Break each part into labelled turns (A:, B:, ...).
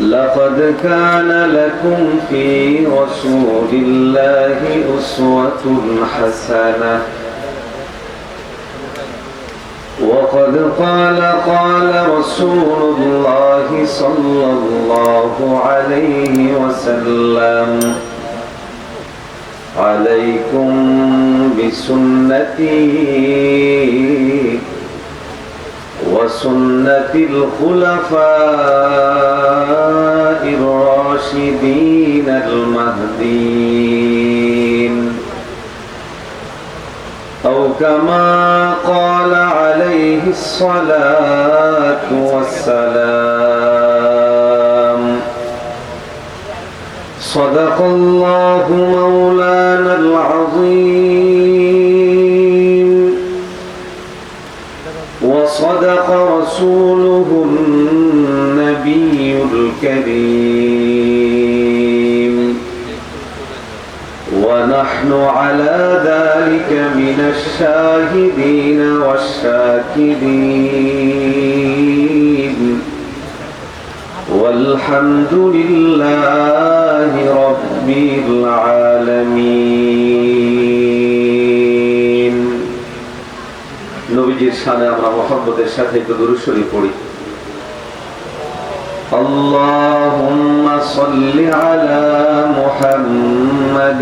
A: لقد كان لكم في رسول الله أسوة حسنة. وقد قال قال رسول الله صلى الله عليه وسلم عليكم بسنتي وسنة الخلفاء الراشدين المهديين. أو كما قال عليه الصلاة والسلام صدق الله مولانا ونحن على ذلك من الشاهدين والشاكرين والحمد لله رب العالمين নবীজির সামনে আমরা মোহাম্মদের সাথে একটু দুরুশরী পড়ি اللهم صل على محمد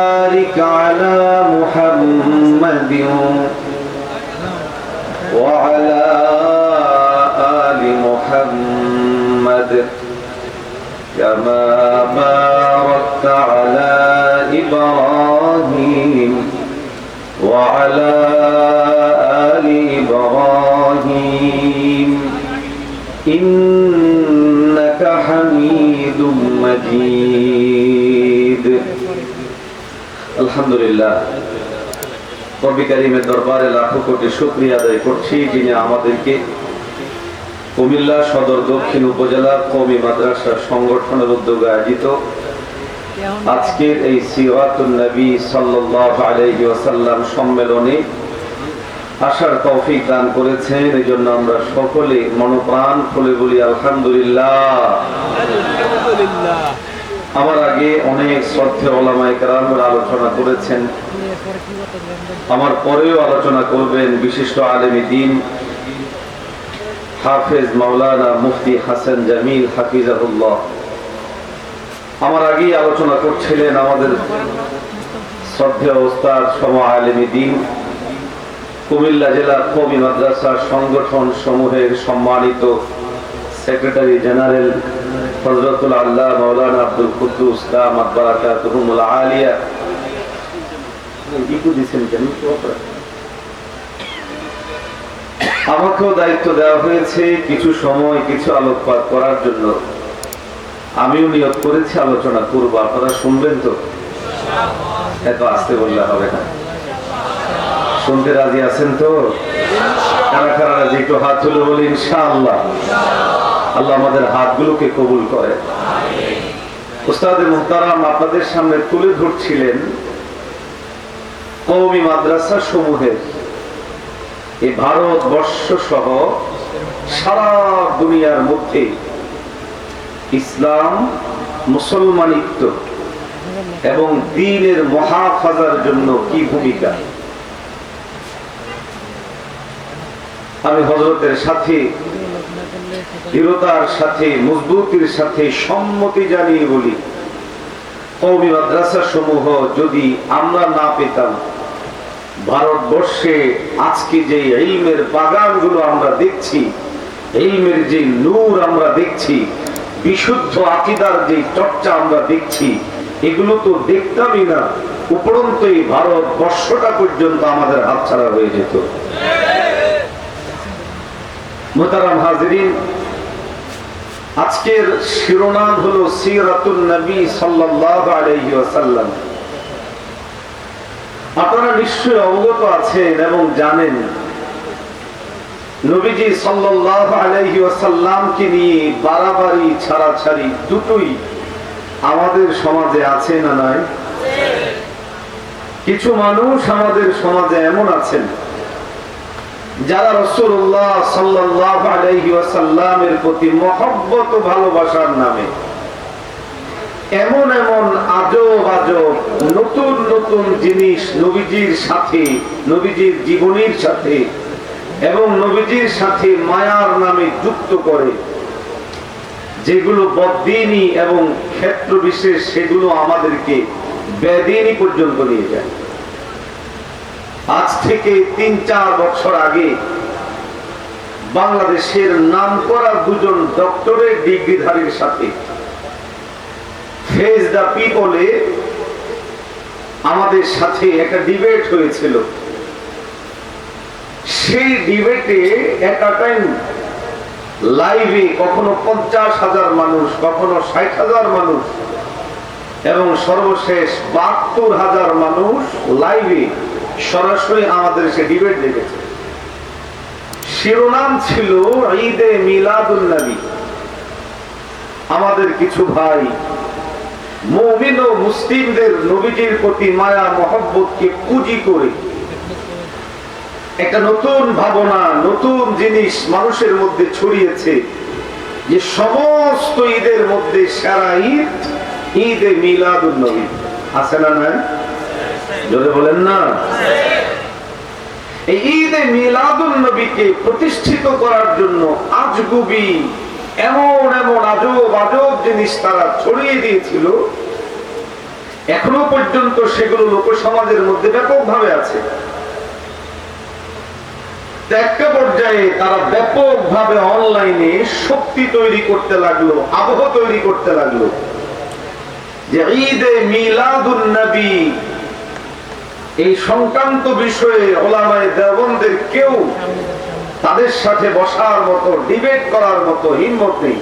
A: محمد وعلى آل محمد كما باركت على إبراهيم وعلى آل إبراهيم. إنك حميد مجيد. الحمد لله. কবি কারিমের দরবারে লাখো কোটি শুক্রিয়া আদায় করছি, যিনি আমাদেরকে কুমিল্লা সদর দক্ষিণ উপজেলা কবি মাদ্রাসা সংগঠনের উদ্যোগে আয়োজিত আজকের এই সিরাতুন নবী সাল্লাল্লাহু আলাইহি ওয়াসাল্লাম সম্মেলনে আসার তৌফিক দান করেছেন। এই জন্য আমরা সকলে মনোপ্রাণ খুলে বলি আলহামদুলিল্লাহ। আমার আগে অনেক ওলামায়ে আলোচনা করেছেন। আমার পরেও আলোচনা করবেন বিশিষ্ট আলেমী দিন, হাফেজ মাওলানা মুফতি হাসান জামিল হাফিজাহুল্লাহ। আমার আগেই আলোচনা করছিলেন আমাদের শ্রদ্ধেয় ওস্তাদ সম আলেমী দিন, কুমিল্লা জেলা কবি মাদ্রাসা সংগঠন সমূহের সম্মানিত সেক্রেটারি জেনারেল হজরতুল আল্লাহ মৌলানা আব্দুল কুদ্দুস দাম আব্বারাকাতুহুমুল আলিয়া। ইকু দিছেন কেন? আমাকেও দায়িত্ব দেওয়া হয়েছে কিছু সময় কিছু আলোকপাত করার জন্য। আমিও নিয়োগ করেছি আলোচনা করব। আপনারা শুনবেন তো? এত আসতে বললে হবে না। শুনতে রাজি আছেন তো? কারা কারা রাজি? একটু হাত তুলে বলি ইনশাআল্লাহ। আল্লাহ আমাদের হাতগুলোকে কবুল করে। আপনাদের সামনে তুলে ধরছিলেন কৌমি মাদ্রাসা সমূহের। এই ভারতবর্ষ সহ সারা দুনিয়ার মধ্যে ইসলাম মুসলমানিত্ব এবং দিনের মহাফাজার জন্য কি ভূমিকা? আমি হজরতের সাথে দৃঢ়তার সাথে, মজবুতির সাথে সম্মতি জানিয়ে বলি কৌমি মাদ্রাসা সমূহ যদি আমরা না পেতাম, ভারতবর্ষে আজকে যে ইলমের বাগানগুলো আমরা দেখছি, ইলমের যে নূর আমরা দেখছি, বিশুদ্ধ আকিদার যে চর্চা আমরা দেখছি, এগুলো তো দেখতামই না উপরন্ত এই ভারতবর্ষটা পর্যন্ত আমাদের হাতছাড়া হয়ে যেত। মোতারাম হাজরিন আজকের শিরোনাম হলো সিরাতুল নবী সাল্লাল্লাহু আলাইহি ওয়াসাল্লাম। আপনারা নিশ্চয়ই অবগত আছেন এবং জানেন নবীজি সাল্লাল্লাহু আলাইহি ওয়াসাল্লামকে নিয়ে বাড়াবাড়ি ছাড়াছাড়ি দুটোই আমাদের সমাজে আছে না নাই? কিছু মানুষ আমাদের সমাজে এমন আছেন যারা রসুল্লাহ সাল্লাহ প্রতি মহব্বত ভালোবাসার নামে এমন এমন আজব আজব নতুন নতুন জিনিস নবীজির সাথে, নবীজির জীবনীর সাথে এবং নবীজির সাথে মায়ার নামে যুক্ত করে, যেগুলো বদিনী এবং ক্ষেত্র বিশেষ সেগুলো আমাদেরকে বেদিনী পর্যন্ত নিয়ে যায়। আজ থেকে তিন চার বছর আগে বাংলাদেশের নাম করা দুজন ডক্টরের ডিগ্রিধারীর সাথে ফেজ দ্য পিপলে আমাদের সাথে একটা ডিবেট হয়েছিল। সেই ডিবেটে একটা টাইম লাইভে কখনো পঞ্চাশ হাজার মানুষ, কখনো ষাট হাজার মানুষ এবং সর্বশেষ বাহাত্তর হাজার মানুষ লাইভে সরাসরি আমাদের সে ডিবেট দেখেছে শিরোনাম ছিল ঈদে মিলাদুল নবী। আমাদের কিছু ভাই, মৌমিন ও মুসলিমদের নবীজির প্রতি মায়া, মহব্বতকে পুঁজি করে একটা নতুন ভাবনা, নতুন জিনিস মানুষের মধ্যে ছড়িয়েছে যে সমস্ত ঈদের মধ্যে সারা ঈদ, ঈদে মিলাদুল নবী। আছে না না যদি বলেন না। এই মিলাদুল নবীকে প্রতিষ্ঠিত করার জন্য আজগুবি, এমন এমন আজব আজব জিনিস তারা ছড়িয়ে দিয়েছিল। এখনও পর্যন্ত সেগুলো লোক সমাজের মধ্যে ব্যাপকভাবে আছে। একটা পর্যায়ে তারা ব্যাপকভাবে অনলাইনে শক্তি তৈরি করতে লাগল, আবহ তৈরি করতে লাগল। যে ঈদে মিলাদুন নবী এই সংক্রান্ত বিষয়ে ওলামায় দেবনদের কেউ তাদের সাথে বসার মতো ডিবেট করার মতো হিম্মত নেই।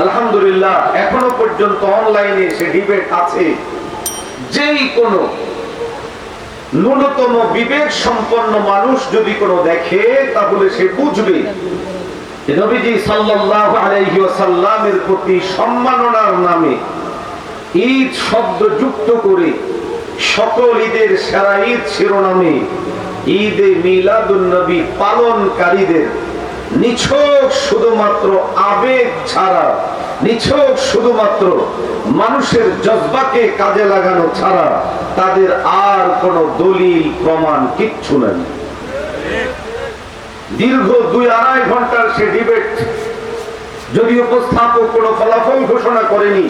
A: আলহামদুলিল্লাহ, এখনও পর্যন্ত অনলাইনে সে ডিবেট আছে। যেই কোনো ন্যূনতম বিবেক সম্পন্ন মানুষ যদি কোনো দেখে, তাহলে সে বুঝবে নবীজি সাল্লাল্লাহু আলাইহি প্রতি সম্মাননার নামে ঈদ শব্দ যুক্ত করে সকল ঈদের সেরা ঈদ শিরোনামে ঈদে মিলাদুন নবী পালনকারীদের নিছক শুধুমাত্র আবেগ ছাড়া, নিছক শুধুমাত্র মানুষের জজবাকে কাজে লাগানো ছাড়া তাদের আর কোনো দলিল, প্রমাণ কিচ্ছু নেই। দীর্ঘ দুই আড়াই ঘণ্টার সে ডিবেট যদি উপস্থাপক কোনো ফলাফল ঘোষণা করেনি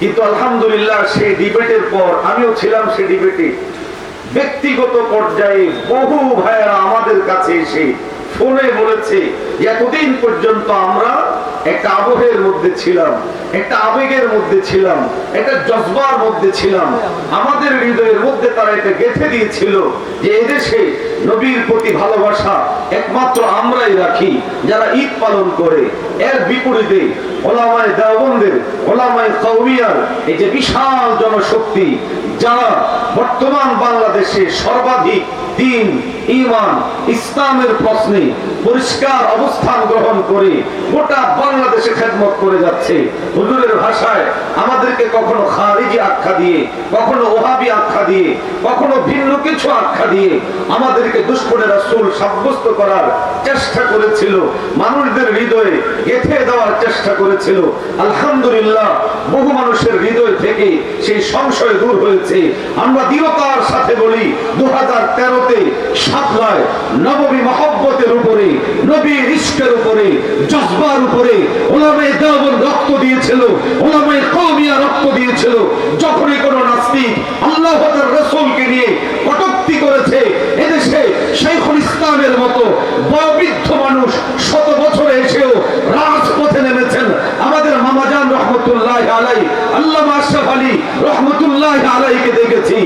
A: কিন্তু আলহামদুলিল্লাহ সেই ডিবেটের পর আমিও ছিলাম সেই ডিবেটে। ব্যক্তিগত পর্যায়ে বহু ভাইয়েরা আমাদের কাছে এসে ফোনে বলেছে, এতদিন পর্যন্ত আমরা একটা আবহের মধ্যে ছিলাম, একটা আবেগের মধ্যে ছিলাম, একটা জজবার মধ্যে ছিলাম। আমাদের হৃদয়ের মধ্যে তারা এটা গেঁথে দিয়েছিল যে এদেশে নবীর প্রতি ভালোবাসা একমাত্র আমরাই রাখি, যারা ঈদ পালন করে। এর বিপরীতে ওলামায় দেওবন্দের ওলামায় কৌমিয়ার এই যে বিশাল জনশক্তি যারা বর্তমান বাংলাদেশে সর্বাধিক দিন ইমান ইসলামের প্রশ্নে পরিষ্কার অবস্থান গ্রহণ করি, গোটা বাংলাদেশে খেদমত করে যাচ্ছে। হুজুরের ভাষায় আমাদেরকে কখনো খারিজি আখ্যা দিয়ে, কখনো ওহাবি আখ্যা দিয়ে, কখনো ভিন্ন কিছু আখ্যা দিয়ে আমাদেরকে দুষ্করের রাসূল সাব্যস্ত করার চেষ্টা করেছিল, মানুষদের হৃদয়ে গেথে দেওয়ার চেষ্টা করেছিল। আলহামদুলিল্লাহ, বহু মানুষের হৃদয় থেকে সেই সংশয় দূর হয়েছে। আমরা দৃঢ়তার সাথে বলি দু হাজার তেরোতে সাতলায় নবমী মহব্বতের উপরে নবীর ইস্কের উপরে, জজবার উপরে ওলামে দেওবন রক্ত দিয়েছিল ওলামে কৌমিয়া রক্ত দিয়েছিল। যখনই কোনো নাস্তিক আল্লাহ রসুলকে নিয়ে কটুক্তি করেছে এদেশে শেখুল ইসলামের মতো বৃদ্ধ মানুষ শত বছর এসেও রাজপথে নেমেছেন। আমাদের মামাজান রহমতুল্লাহ আলাই আল্লাহ আশরাফ আলী রহমতুল্লাহ আলাইকে দেখেছি।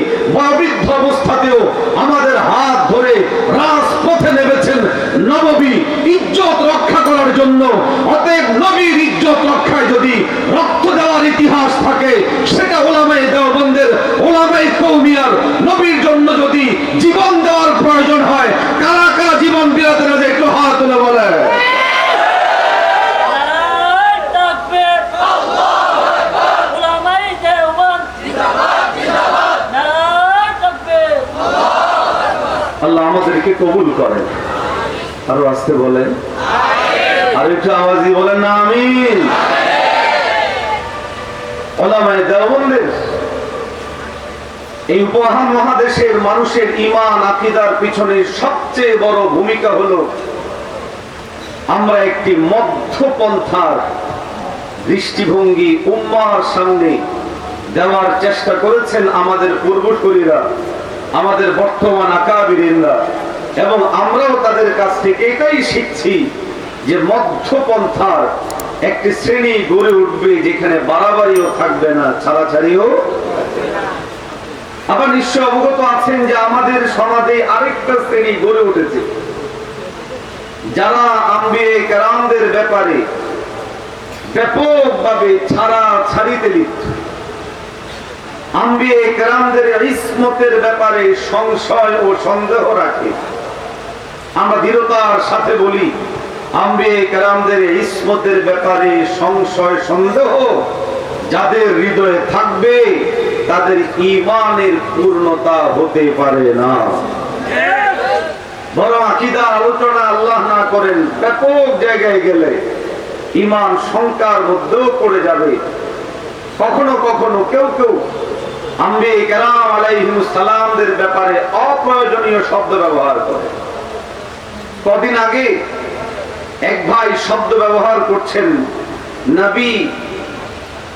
A: বৃদ্ধ অবস্থাতেও আমাদের হাত ধরে রাজপথে নেমেছেন নববী ইজ্জত রক্ষা করার জন্য অতএব বলে। আল্লাহ আমাদেরকে কবুল করেন। আরও আসতে বলেন আর একটু আওয়াজি বলেন না ওলামায়ে দেওবন্দের। এই উপহার মহাদেশের মানুষের ইমান আকিদার পিছনে সবচেয়ে বড় ভূমিকা হলো আমরা একটি মধ্যপন্থার দৃষ্টিভঙ্গি উম্মার সামনে দেওয়ার চেষ্টা করেছেন আমাদের পূর্বসূরীরা, আমাদের বর্তমান আকাবিরিনরা। এবং আমরাও তাদের কাছ থেকে এটাই শিখছি যে মধ্যপন্থার একটি শ্রেণি গড়ে উঠবে যেখানে বাড়াবাড়িও থাকবে না, ছাড়াছাড়িও। আবার নিশ্চয় অবগত আছেন যে আমাদের সমাজে আরেকটা শ্রেণি গড়ে উঠেছে। যারা আম্বে কেরামদের ব্যাপারে ব্যাপকভাবে ছাড়া ছাড়িতে লিপ্ত। আম্বে কেরামদের ইসমতের ব্যাপারে সংশয় ও সন্দেহ রাখে। আমরা দৃঢ়তার সাথে বলি আম্বে কেরামদের ইসমতের ব্যাপারে সংশয়, সন্দেহ যাদের হৃদয়ে থাকবে, তাদের ইমানের পূর্ণতা হতে পারে না। বড় আকিদা, আলোচনা আল্লাহ না করেন, ব্যাপক জায়গায় গেলে ইমান শঙ্কার মধ্যেও পড়ে যাবে। কখনো কখনো কেউ কেউ আম্বে কেরাম আলাইহিমুস সালামদের ব্যাপারে অপ্রয়োজনীয় শব্দ ব্যবহার করে। কদিন আগে এক ভাই শব্দ ব্যবহার করছেন, নবী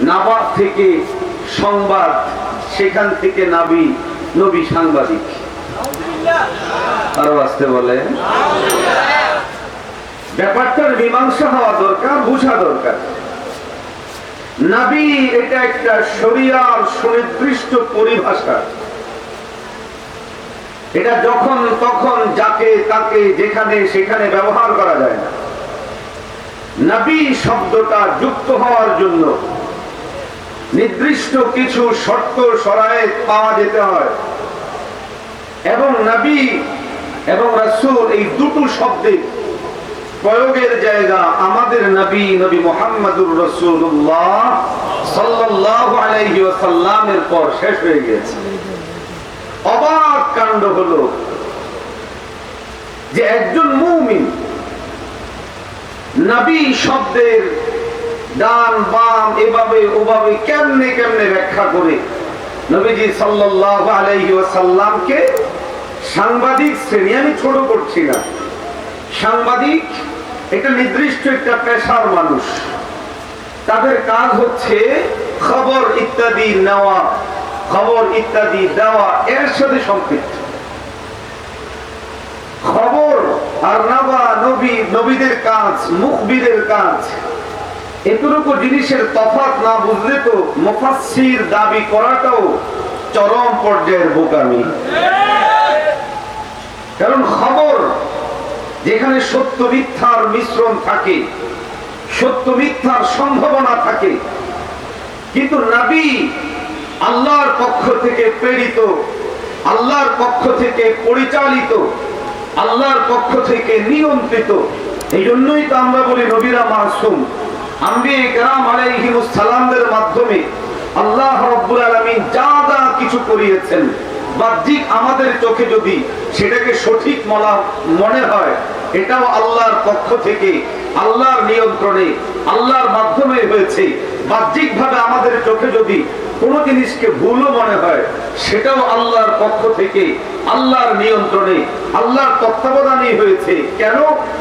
A: নাবাদ থেকে সংবাদ, সেখান থেকে নাবি, নবী সাংবাদিক। আরও আসতে বলে। ব্যাপারটার মীমাংসা হওয়া দরকার, বোঝা দরকার। নাবি এটা একটা শরিয়ার সুনির্দিষ্ট পরিভাষা। এটা যখন তখন যাকে, তাকে, যেখানে, সেখানে ব্যবহার করা যায় না। নবী শব্দটা যুক্ত হওয়ার জন্য নির্দিষ্ট কিছু শর্ত সরায় পাওয়া যেতে হয়। এবং নবী এবং রাসূল এই দুটো শব্দে প্রয়োগের জায়গা আমাদের নবী নবী মোহাম্মদুর রসুল্লাহ সাল্লাল্লাহু আলাইহি পর শেষ হয়ে গেছে অবাক কাণ্ড হলো যে একজন মুমিন নবী শব্দের ডান, বাম, এভাবে, ওভাবে কেমনে কেমনে ব্যাখ্যা করে নবীজি সাল্লাল্লাহু আলাইহি ওয়াসাল্লামকে সাংবাদিক শ্রেণি, আমি ছোট করছি না সাংবাদিক, এটা নির্দিষ্ট একটা পেশার মানুষ। তাদের কাজ হচ্ছে খবর ইত্যাদি নেওয়া, খবর ইত্যাদি দেওয়া, এর সাথে সম্পৃক্ত। খবর আর নবা, নবী, নবীদের কাজ, মুখবিদের কাজ, এতটুকু জিনিসের তফাৎ না বুঝলে তো মুফাসসির দাবি করাটাও চরম পর্যায়ের বোকামি। কারণ খবর যেখানে সত্য মিথ্যার মিশ্রণ থাকে, সত্য মিথ্যার সম্ভাবনা থাকে, কিন্তু নবী আল্লাহর পক্ষ থেকে প্রেরিত, আল্লাহর পক্ষ থেকে পরিচালিত, আল্লাহর পক্ষ থেকে নিয়ন্ত্রিত, এই জন্যই তো আমরা বলি নবীরা মাসুম। আম্বি গ্রাম আলাইহিমুস সালামদের মাধ্যমে আল্লাহ রব্বুল আলামিন যা যা কিছু করিয়েছেন, বাহ্যিক আমাদের চোখে যদি সেটাকে সঠিক মলা মনে হয়, এটাও আল্লাহর পক্ষ থেকে, আল্লাহর নিয়ন্ত্রণে, আল্লাহর মাধ্যমে হয়েছে। বাহ্যিক ভাবে আমাদের চোখে যদি কোনো জিনিসকে ভুলও মনে হয়, সেটাও আল্লাহর পক্ষ থেকে, আল্লাহর নিয়ন্ত্রণে, আল্লাহর তত্ত্বাবধানে হয়েছে। কেন?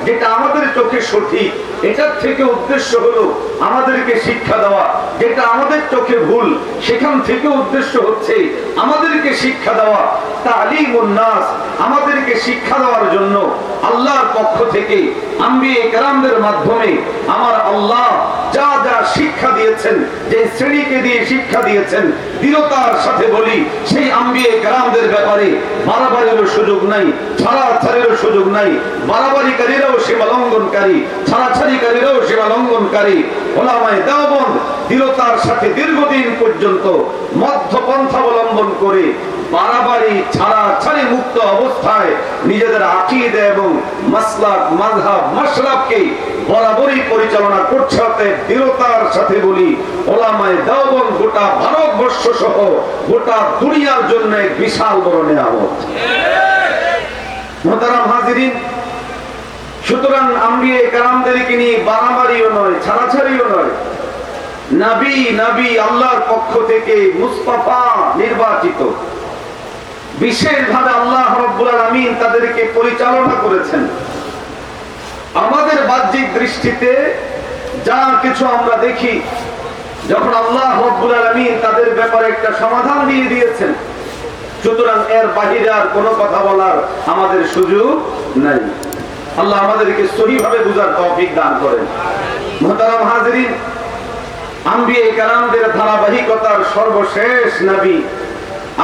A: যেটা আমাদের চোখে সঠিক, এটার থেকে উদ্দেশ্য হলো আমাদেরকে শিক্ষা দেওয়া। যেটা আমাদের চোখে ভুল, সেখান থেকে উদ্দেশ্য হচ্ছে আমাদেরকে শিক্ষা দেওয়া তালিম নাস, আমাদেরকে শিক্ষা দেওয়ার জন্য আল্লাহর পক্ষ থেকে আম্বিয়ে কেরামদের মাধ্যমে আমার আল্লাহ যা যা শিক্ষা দিয়েছেন, যে শ্রেণীকে দিয়ে শিক্ষা দিয়েছেন, দৃঢ়তার সাথে বলি, সেই আম্বিয়ে কেরামদের ব্যাপারে বাড়াবাড়িরও সুযোগ নাই, ছাড়াছাড়িরও সুযোগ নাই, বাড়াবাড়িকারীরাও সীমা লঙ্ঘনকারী, ছাড়াছাড়িকারীরাও সীমা লঙ্ঘনকারী। ওলামায় দেওবন্দ দৃঢ়তার সাথে দীর্ঘদিন পর্যন্ত মধ্যপন্থা অবলম্বন করে বাড়াবাড়ি ছাড়া ছাড়ি মুক্ত অবস্থায় নিজেদের আকিদে এবং মাসলাক মাযহাব, মাশরাবকে বরাবরই পরিচালনা করছে। দৃঢ়তার সাথে বলি, ওলামায়ে দেওবন্দ গোটা ভারতবর্ষ সহ গোটা দুনিয়ার জন্য বিশাল বড় নিয়ামত। হাজিরিন সুতরাং আম্বিয়ে কারামদেরকে নিয়ে বাড়াবাড়িও নয়, ছাড়াছাড়িও নয়। নবী নবী আল্লাহর পক্ষ থেকে মুস্তাফা নির্বাচিত। বিশেষভাবে আল্লাহ রব্বুল আলামিন তাদেরকে পরিচালনা করেছেন। আমাদের বাহ্যিক দৃষ্টিতে যা কিছু আমরা দেখি, যখন আল্লাহ রব্বুল আলামিন তাদের ব্যাপারে একটা সমাধান দিয়ে দিয়েছেন, সুতরাং এর বাহিরে আর কোনো কথা বলার আমাদের সুযোগ নাই। আল্লাহ আমাদেরকে সহিভাবে বুঝার তৌফিক দান করেন। মোহতারাম হাজরিন, আম্বিয়ে কালামদের ধারাবাহিকতার সর্বশেষ নবী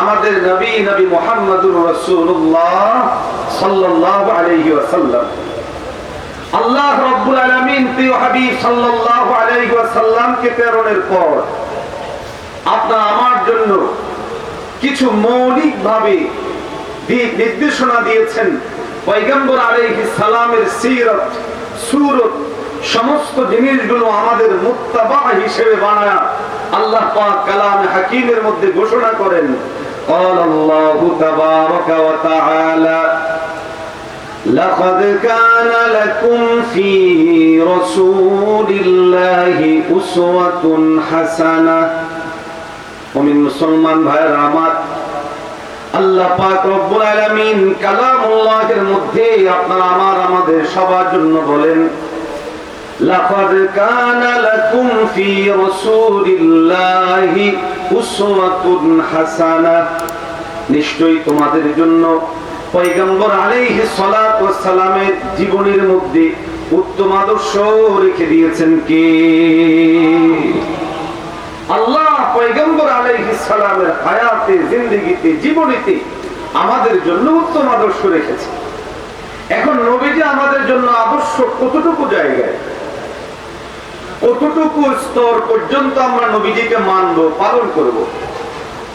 A: আমাদের নবী নবী মোহাম্মদুর রাসূলুল্লাহ সাল্লাল্লাহু আলাইহি ওয়াসাল্লাম। আল্লাহ রাব্বুল আলামিন প্রিয় হাবিব সাল্লাল্লাহু আলাইহি ওয়াসাল্লামকে প্রেরণের পর আপনার আমার জন্য কিছু মৌলিক ভাবে দিক নির্দেশনা দিয়েছেন। পয়গম্বর আলাইহিস সালামের সিরত সুরত সমস্ত জিনিসগুলো আমাদের মুত্তাবা হিসেবে বানায়া আল্লাহ পাক কালামে হাকিমের মধ্যে ঘোষণা করেন قال الله تبارك وتعالى لقد كان لكم في رسول الله أسوة حسنة ومن মুসলমান ভাইয়ের আমার আল্লাহ পাক রব্বুল আলামিন কালামুল্লাহের মধ্যে আপনার আমার আমাদের সবার জন্য বলেন, লাকাদ কানা লাকুম ফি রাসূলিল্লাহি উসওয়াতুন হাসানাহ নিশ্চয়ই তোমাদের জন্য পয়গম্বর আলাইহিস সালাতু ওয়াস সালামের জীবনের মধ্যে উত্তম আদর্শ রেখে দিয়েছেন কে? আল্লাহ পয়গম্বর আলাইহিস হায়াতে, জিন্দেগিতে, জীবনীতে আমাদের জন্য উত্তম আদর্শ রেখেছে। এখন নবীজি আমাদের জন্য আদর্শ কতটুকু জায়গায়? কতটুকু স্তর পর্যন্ত আমরা নবীজিকে মানব, পালন করব?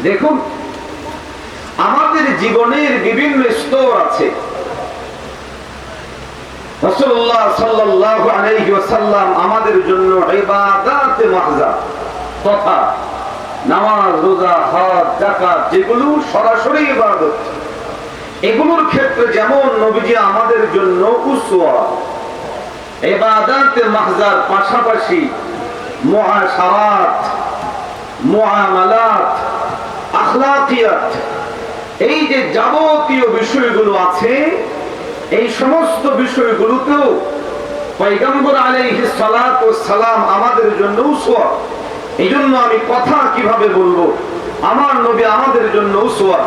A: দেখুন, আমাদের জীবনের বিভিন্ন স্তর আছে। আমাদের জন্য মাহজা। তথা নামাজ, রোজা, হজ, যাকাত যেগুলো সরাসরি ইবাদত, এগুলোর ক্ষেত্রে যেমন নবীজি আমাদের জন্য উসওয়া ইবাদাতে মাহজার পাশাপাশি মুআশারাত মুআমালাত আখলাকিয়াত, এই যে যাবতীয় বিষয়গুলো আছে, এই সমস্ত বিষয়গুলোতেও পয়গম্বর আলাইহিস সালাতু ওয়াস সালাম আমাদের জন্য উসওয়া এই জন্য আমি কথা কীভাবে বলব? আমার নবী আমাদের জন্য উসওয়া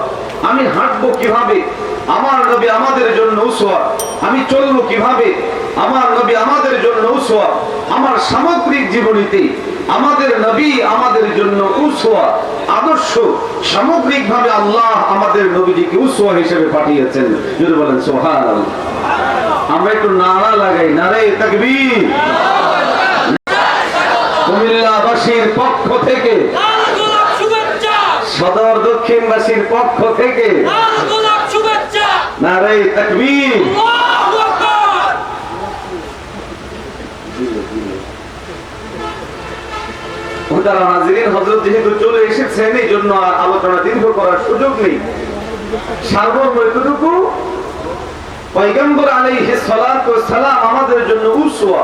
A: আমি হাঁটবো কীভাবে? আমার নবী আমাদের জন্য উসওয়া আমি চলবো কীভাবে? আমার নবী আমাদের জন্য উসওয়া আমার সামগ্রিক জীবনীতে আমাদের নবী আমাদের জন্য উসওয়া আদর্শ, সামগ্রিকভাবে আল্লাহ আমাদের নবীজিকে উসওয়া হিসেবে পাঠিয়েছেন। যদি বলেন, সুবহানাল্লাহ। আমরা একটু নাড়া লাগাই। নারে তাকবীর। কুমিল্লাবাসীর পক্ষ থেকে সদর দক্ষিণবাসীর পক্ষ থেকে তাকবীর।
B: আল্লাহু আকবার।
A: তারা হাজিরিন হজরত যেহেতু চলে এসেছেন এই জন্য আর আলোচনা দীর্ঘ করার সুযোগ নেই। এতটুকু সালাম আমাদের জন্য উসওয়া।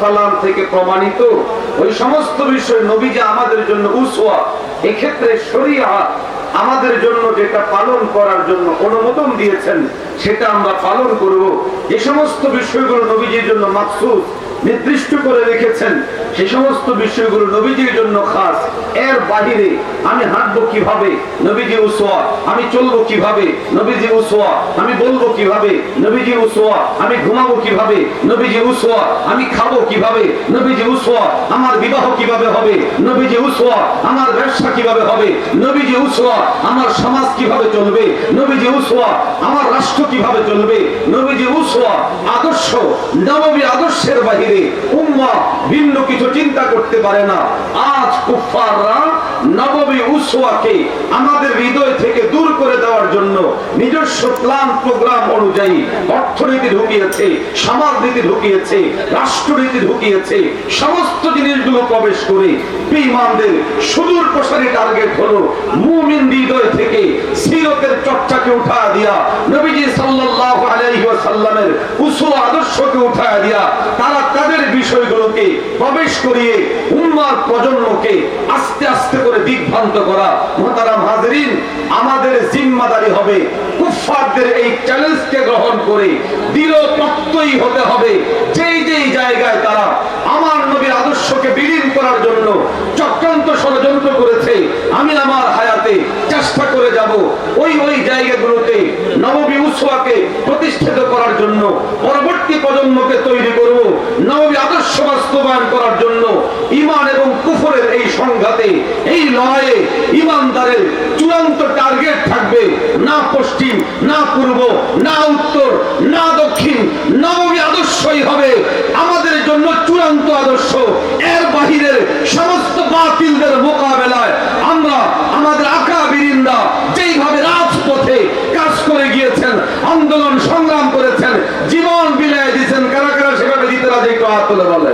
A: সালাম থেকে প্রমাণিত ওই সমস্ত বিষয় নবীজি আমাদের জন্য উসওয়া, এক্ষেত্রে শরিয়া আমাদের জন্য যেটা পালন করার জন্য অনুমোদন দিয়েছেন, সেটা আমরা পালন করব। যে সমস্ত বিষয়গুলো নবীজির জন্য মাকসুদ নির্দিষ্ট করে রেখেছেন। সেই সমস্ত বিষয়গুলো নবীজির জন্য খাস। এর বাহিরে আমি হাঁটবো কীভাবে? নবীজি উসোয়া আমি চলবো কীভাবে? নবীজি উসোয়া আমি বলব কীভাবে? নবীজি উসোয়া আমি ঘুমাবো কীভাবে? নবীজি উসোয়া আমি খাব কীভাবে? নবীজি উসোয়া আমার বিবাহ কীভাবে হবে? নবীজি উসোয়া আমার ব্যবসা কীভাবে হবে? নবীজি উসোয়া আমার সমাজ কীভাবে চলবে? নবীজি উসোয়া আমার রাষ্ট্র কীভাবে চলবে? নবীজি উসোয়া আদর্শ নবী আদর্শের বাহিরে উম্মা ভিন্ন কিছু চিন্তা করতে পারে না। আজ কুফাররা নবমী উসোয়াকে আমাদের হৃদয় থেকে দূর করে দেওয়ার জন্য নিজস্ব প্ল্যান, প্রোগ্রাম অনুযায়ী অর্থনীতি ঢুকিয়েছে, সমাজনীতি ঢুকিয়েছে, রাষ্ট্রনীতি ঢুকিয়েছে, সমস্ত জিনিসগুলো প্রবেশ করে বেঈমানদের সুদূর প্রসারী টার্গেট হলো মুমিন হৃদয় থেকে সিরতের চর্চাকে উঠা দিয়া, নবীজি সাল্লাল্লাহু আলাইহি ওয়াসাল্লামের উসুল আদর্শকে উঠা দিয়া, তারা তাদের বিষয়গুলোকে প্রবেশ করিয়ে উম্মার প্রজন্মকে আস্তে আস্তে করে দিগ্ভ্রান্ত করা। মোহতারাম হাজরিন, আমাদের জিম্মাদারি হবে কুফফারদের এই চ্যালেঞ্জকে গ্রহণ করে দৃঢ় প্রত্যয়ী হতে হবে। যেই যেই জায়গায় তারা আমার নবীর আদর্শকে বিলীন করার জন্য চক্রান্ত ষড়যন্ত্র করেছে, আমি আমার যাব। ওই ওই জায়গাগুলোতে নববী উসওয়াকে প্রতিষ্ঠিত করার জন্য, পরবর্তী প্রজন্মকে তৈরি করব। নববী আদর্শ বাস্তবায়ন করার জন্য ইমান এবং কুফরের এই সংঘাতে, এই লড়াইয়ে ইমানদারের চূড়ান্ত টার্গেট থাকবে। না পশ্চিম, না পূর্ব, না উত্তর, না দক্ষিণ। নবমী আদর্শই হবে আমাদের জন্য চূড়ান্ত আদর্শ। এর বাহিরের সমস্ত বাতিলদের মোকাবেলায় আমরা আমাদের আকা বিরিন্দা যেইভাবে রাজপথে কাজ করে গিয়েছেন আন্দোলন সংগ্রাম করেছেন জীবন বিলায় দিয়েছেন কারা কারা সেভাবে দিতে রাজি একটু হাত তুলে বলে।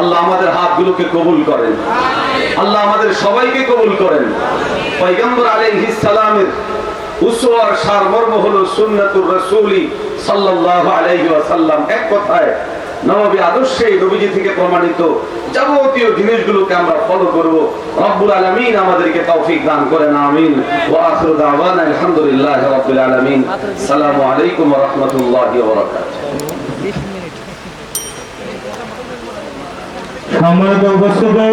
A: আল্লাহ আমাদের হাতগুলোকে কবুল করেন। আল্লাহ আমাদের সবাইকে কবুল করেন। পয়গম্বর আলাইহিস সালামের উসওয়ার সারমর্ম হলো সুন্নাতুর রাসূলি সাল্লাল্লাহু আলাইহি ওয়াসাল্লাম। এক কথায় নবী আদর্শে নবীজি থেকে প্রমাণিত যাবতীয় জিনিসগুলোকে আমরা ফলো করব। রব্বুল আলামিন আমাদেরকে তৌফিক দান করেন, আমিন। ওয়া আখিরু দাওয়ানা আলহামদুলিল্লাহি রাব্বিল আলামিন। আসসালামু আলাইকুম ওয়া রাহমাতুল্লাহি ওয়া বারাকাতুহু।
C: সম্মানিত উপস্থিতি